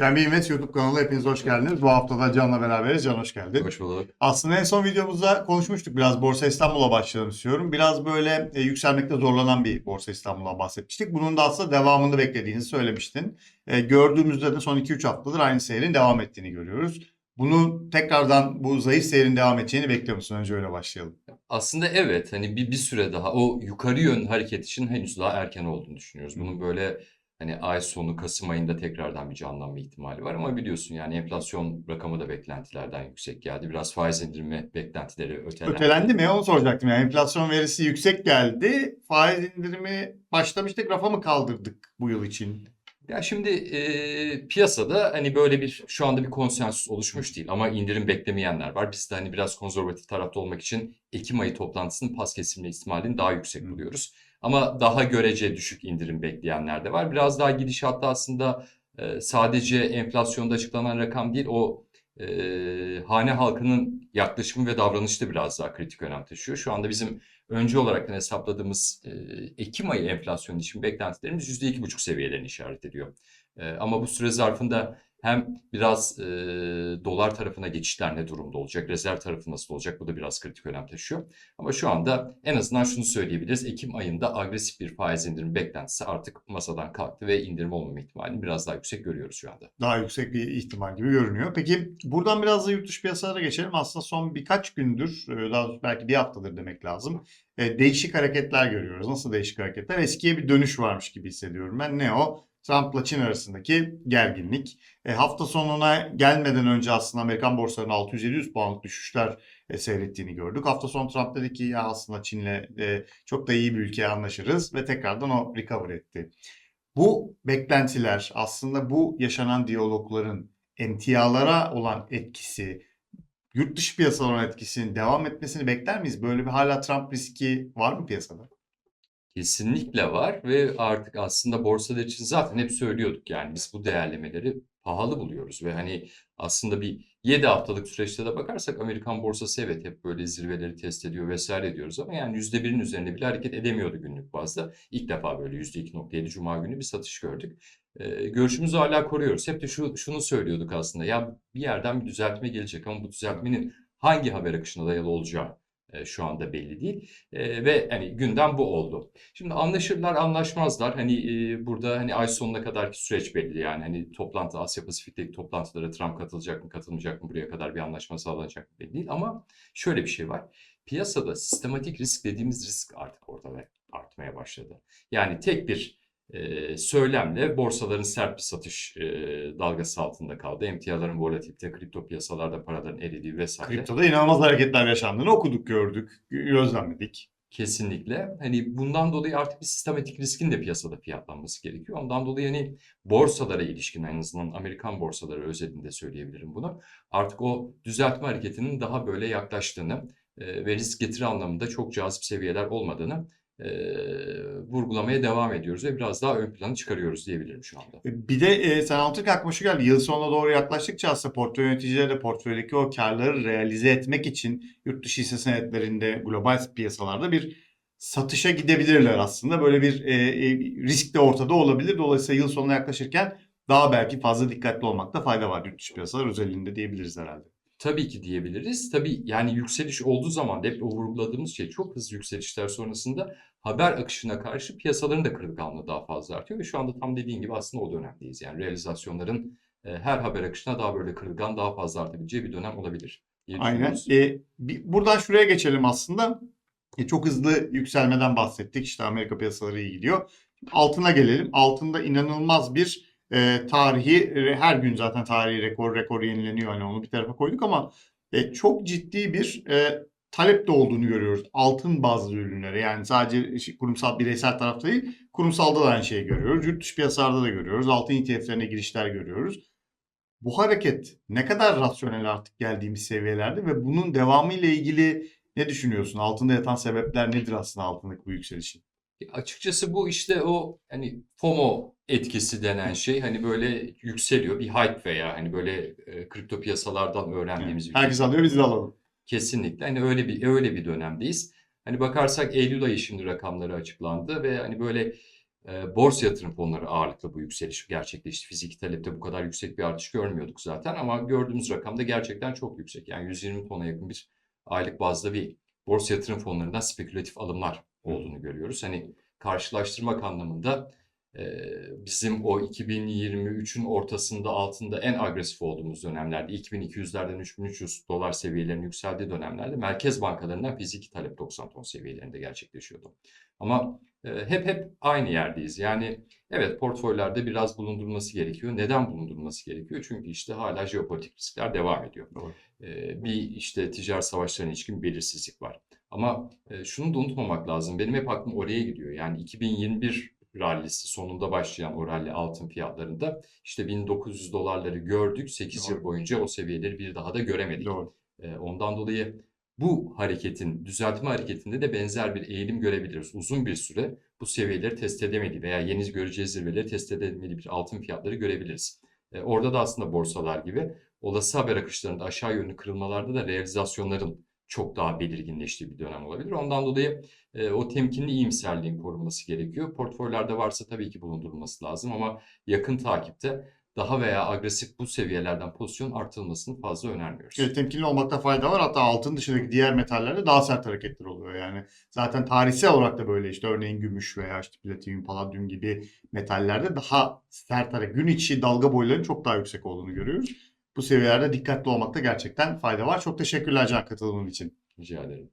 Can Invest YouTube kanalına hepiniz hoş geldiniz. Bu hafta da Can'la beraberiz. Can hoş geldin. Hoş bulduk. Aslında en son videomuzda konuşmuştuk. Biraz Borsa İstanbul'a başlayalım istiyorum. Biraz böyle e, yükselmekte zorlanan bir Borsa İstanbul'a bahsetmiştik. Bunun da aslında devamını beklediğini söylemiştin. E, gördüğümüzde de son 2-3 haftadır aynı seyrin devam ettiğini görüyoruz. Bunu tekrardan bu zayıf seyrin devam edeceğini bekliyor musun? Önce öyle başlayalım. Aslında evet hani bir, bir süre daha o yukarı yön hareket için henüz daha erken olduğunu düşünüyoruz. Bunun böyle hani ay sonu Kasım ayında tekrardan bir canlanma ihtimali var ama biliyorsun yani enflasyon rakamı da beklentilerden yüksek geldi. Biraz faiz indirimi beklentileri ötelendi. Ötelendi mi? Onu soracaktım. Yani enflasyon verisi yüksek geldi. Faiz indirimi başlamıştık. Rafa mı kaldırdık bu yıl için? Ya şimdi e, piyasada hani böyle bir şu anda bir konsensüs oluşmuş değil ama indirim beklemeyenler var. Biz de hani biraz konservatif tarafta olmak için Ekim ayı toplantısının pas kesilme ihtimalini daha yüksek buluyoruz. Ama daha görece düşük indirim bekleyenler de var. Biraz daha gidişatta aslında e, sadece enflasyonda açıklanan rakam değil o e, hane halkının yaklaşımı ve davranışı da biraz daha kritik önem taşıyor. Şu anda bizim önce olarak hesapladığımız e, Ekim ayı enflasyon için beklentilerimiz %2,5 seviyelerini işaret ediyor. E, ama bu süre zarfında hem biraz e, dolar tarafına geçişler ne durumda olacak, rezerv tarafı nasıl olacak bu da biraz kritik önem taşıyor. Ama şu anda en azından şunu söyleyebiliriz. Ekim ayında agresif bir faiz indirimi beklentisi artık masadan kalktı ve indirim olmama ihtimalini biraz daha yüksek görüyoruz şu anda. daha yüksek bir ihtimal gibi görünüyor. Peki buradan biraz da yurt dışı piyasalara geçelim. Aslında son birkaç gündür, daha belki bir haftadır demek lazım. Değişik hareketler görüyoruz. Nasıl değişik hareketler? Eskiye bir dönüş varmış gibi hissediyorum ben. Ne o? Trump'la Çin arasındaki gerginlik. E, hafta sonuna gelmeden önce aslında Amerikan borsalarının 600-700 puanlık düşüşler e, seyrettiğini gördük. Hafta sonu Trump dedi ki ya aslında Çin'le e, çok da iyi bir ülkeye anlaşırız ve tekrardan o recover etti. Bu beklentiler aslında bu yaşanan diyalogların emtialara olan etkisi, yurt dışı piyasalara olan etkisinin devam etmesini bekler miyiz? Böyle bir hala Trump riski var mı piyasada? Kesinlikle var ve artık aslında borsalar için zaten hep söylüyorduk yani biz bu değerlemeleri pahalı buluyoruz ve hani aslında bir 7 haftalık süreçte de bakarsak Amerikan borsası evet hep böyle zirveleri test ediyor vesaire diyoruz ama yani %1'in üzerinde bile hareket edemiyordu günlük bazda. İlk defa böyle %2.7 Cuma günü bir satış gördük. Ee, görüşümüzü hala koruyoruz. Hep de şu, şunu söylüyorduk aslında ya bir yerden bir düzeltme gelecek ama bu düzeltmenin hangi haber akışına dayalı olacağı şu anda belli değil. E, ve hani gündem bu oldu. Şimdi anlaşırlar, anlaşmazlar. Hani e, burada hani ay sonuna kadarki süreç belli yani. Hani toplantı Asya Pasifik'teki toplantılara Trump katılacak mı, katılmayacak mı buraya kadar bir anlaşma sağlanacak mı belli değil. Ama şöyle bir şey var. Piyasada sistematik risk dediğimiz risk artık ortada artmaya başladı. Yani tek bir e, söylemle borsaların sert bir satış e, dalgası altında kaldı. Emtiaların volatilite, kripto piyasalarda paraların eridiği vesaire. Kriptoda inanılmaz hareketler yaşandığını okuduk, gördük, gözlemledik. Kesinlikle. Hani bundan dolayı artık bir sistematik riskin de piyasada fiyatlanması gerekiyor. Ondan dolayı hani borsalara ilişkin en azından Amerikan borsaları özelinde söyleyebilirim bunu. Artık o düzeltme hareketinin daha böyle yaklaştığını ve risk getiri anlamında çok cazip seviyeler olmadığını e, vurgulamaya devam ediyoruz ve biraz daha ön plana çıkarıyoruz diyebilirim şu anda. Bir de e, sen anlatırken aklıma şu geldi. Yıl sonuna doğru yaklaştıkça aslında portföy yöneticileri de portföydeki o karları realize etmek için yurt dışı hisse senetlerinde, global piyasalarda bir satışa gidebilirler aslında. Böyle bir e, e, risk de ortada olabilir. Dolayısıyla yıl sonuna yaklaşırken daha belki fazla dikkatli olmakta fayda var yurt dışı piyasalar özelinde diyebiliriz herhalde. Tabii ki diyebiliriz. Tabii yani yükseliş olduğu zaman hep vurguladığımız şey çok hızlı yükselişler sonrasında haber akışına karşı piyasaların da kırılganlığı daha fazla artıyor ve şu anda tam dediğin gibi aslında o dönemdeyiz. Yani realizasyonların e, her haber akışına daha böyle kırılgan, daha fazla artabileceği bir dönem olabilir Aynen. E, bir, buradan şuraya geçelim aslında. E, çok hızlı yükselmeden bahsettik. İşte Amerika piyasaları iyi gidiyor. Altına gelelim. Altında inanılmaz bir e, tarihi, her gün zaten tarihi rekor rekor yenileniyor. Hani onu bir tarafa koyduk ama e, çok ciddi bir e, talep de olduğunu görüyoruz. Altın bazlı ürünlere. Yani sadece işi- kurumsal bireysel tarafta değil, kurumsalda da aynı şeyi görüyoruz. Yurt dışı piyasalarda da görüyoruz. Altın ETF'lerine girişler görüyoruz. Bu hareket ne kadar rasyonel artık geldiğimiz seviyelerde ve bunun devamı ile ilgili ne düşünüyorsun? Altında yatan sebepler nedir aslında altındaki bu yükselişin? E, Açıkçası bu işte o hani FOMO etkisi denen şey hani böyle yükseliyor bir hype veya hani böyle e, kripto piyasalardan öğrendiğimiz bir şey. Herkes alıyor biz de alalım. Kesinlikle. Hani öyle bir öyle bir dönemdeyiz. Hani bakarsak Eylül ayı şimdi rakamları açıklandı ve hani böyle e, borsa yatırım fonları ağırlıklı bu yükseliş gerçekleşti. Fiziki talepte bu kadar yüksek bir artış görmüyorduk zaten ama gördüğümüz rakam da gerçekten çok yüksek. Yani 120 tona yakın bir aylık bazda bir borsa yatırım fonlarından spekülatif alımlar olduğunu görüyoruz. Hani karşılaştırmak anlamında e, bizim o 2023'ün ortasında altında en agresif olduğumuz dönemlerde 2200'lerden 3300 dolar seviyelerinin yükseldiği dönemlerde merkez bankalarından fiziki talep 90 ton seviyelerinde gerçekleşiyordu. Ama hep hep aynı yerdeyiz. Yani evet portföylerde biraz bulundurulması gerekiyor. Neden bulundurulması gerekiyor? Çünkü işte hala jeopolitik riskler devam ediyor. Doğru. Bir işte ticaret savaşlarına ilişkin belirsizlik var. Ama şunu da unutmamak lazım. Benim hep aklım oraya gidiyor. Yani 2021 rallisi sonunda başlayan o rally altın fiyatlarında işte 1900 dolarları gördük. 8 Doğru. yıl boyunca o seviyeleri bir daha da göremedik. Doğru. Ondan dolayı bu hareketin, düzeltme hareketinde de benzer bir eğilim görebiliriz. Uzun bir süre bu seviyeleri test edemedi veya yeni göreceğiz zirveleri test edemedi bir altın fiyatları görebiliriz. E, Orada da aslında borsalar gibi olası haber akışlarında aşağı yönlü kırılmalarda da realizasyonların çok daha belirginleştiği bir dönem olabilir. Ondan dolayı e, o temkinli iyimserliğin korunması gerekiyor. Portföylerde varsa tabii ki bulundurulması lazım ama yakın takipte daha veya agresif bu seviyelerden pozisyon artırılmasını fazla önermiyoruz. Evet, temkinli olmakta fayda var. Hatta altın dışındaki diğer metallerde daha sert hareketler oluyor. Yani zaten tarihsel olarak da böyle işte örneğin gümüş veya işte platinyum, paladyum gibi metallerde daha sert hareket. Gün içi dalga boylarının çok daha yüksek olduğunu görüyoruz. Bu seviyelerde dikkatli olmakta gerçekten fayda var. Çok teşekkürler Can katılımın için. Rica ederim.